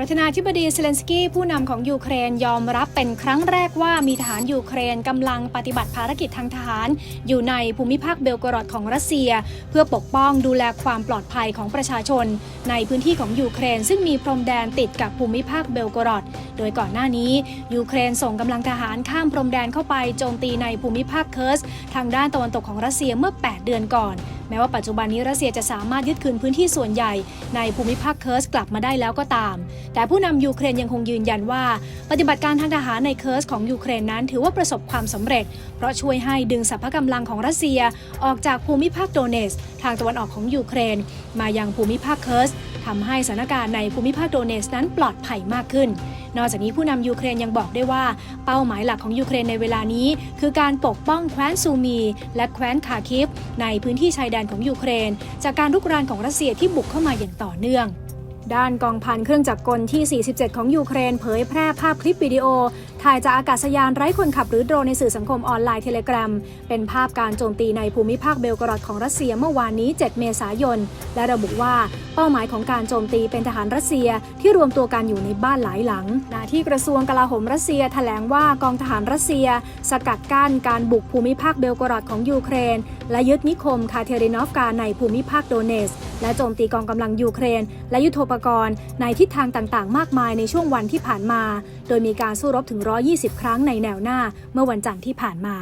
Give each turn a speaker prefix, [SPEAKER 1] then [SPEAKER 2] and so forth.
[SPEAKER 1] ประธานาธิบดีเซเลนสกี้ผู้นำของยูเครนยอมรับเป็นครั้งแรกว่ามีทหารยูเครนกำลังปฏิบัติภารกิจทางทหาร อยู่ในภูมิภาคเบลกรอดของรัสเซีย เพื่อปกป้องดูแลความปลอดภัยของประชาชน ในพื้นที่ของยูเครนซึ่งมีพรมแดนติดกับภูมิภาคเบลกรอด โดยก่อนหน้านี้ ยูเครนส่งกำลังทหารข้ามพรมแดนเข้าไปโจมตีในภูมิภาคเคิร์สทางด้านตะวันตกของรัสเซียเมื่อ 8 เดือนก่อน แม้ว่าปัจจุบันนี้รัสเซียจะสามารถยึดคืนพื้นที่ส่วนใหญ่ ในภูมิภาคเคิร์สกลับมาได้แล้วก็ตาม แต่ผู้นำยูเครนยังคงยืนยันว่า ปฏิบัติการทางทหารในเคิร์สของยูเครนนั้นถือว่าประสบความสำเร็จ เพราะช่วยให้ดึงสรรพกำลังของรัสเซียออกจากภูมิภาคโดเนสทางตะวันออกของยูเครน มายังภูมิภาคเคิร์สทำให้สถานการณ์ในภูมิภาคโดเนสนั้นปลอดภัยมากขึ้น นอกจากนี้ผู้นำยูเครนยังบอกได้วยว่า เป้าหมายหลักของยูเครนในเวลานี้ คือการปกป้องแคว้นซูมี และแคว้นคาคิฟ ในพื้นที่ชายแดนของยูเครน จากการรุกรานของรัสเซียที่บุกเข้ามาอย่างต่อเนื่อง ด้านกองพันเครื่องจักรกลที่ 47 ของยูเครนเผยแพร่ภาพคลิปวิดีโอ ถ่ายจากอากาศยานไร้คนขับหรือโดรนในสื่อสังคมออนไลน์เทเลกราฟเป็นภาพการโจมตีในภูมิภาคเบลกรอดของรัสเซียเมื่อวานนี้ 7 เมษายน และระบุว่าเป้าหมายของการโจมตีเป็นทหารรัสเซียที่รวมตัวกันอยู่ในบ้านหลายหลังนาที่กระทรวงกลาโหมรัสเซียแถลงว่ากองทหารรัสเซีย สกัดกั้นการบุกภูมิภาคเบลกรอดของยูเครน และยึดนิคมคาเทรินอฟกาในภูมิภาคโดเนส และโจมตีกองกำลังยูเครน และยุทโธปกรณ์ในทิศทางต่างๆ มากมายในช่วงวันที่ผ่านมา โดยมีการสู้รบถึง 120 ครั้งในแนวหน้าเมื่อวันจันทร์ที่ผ่านมา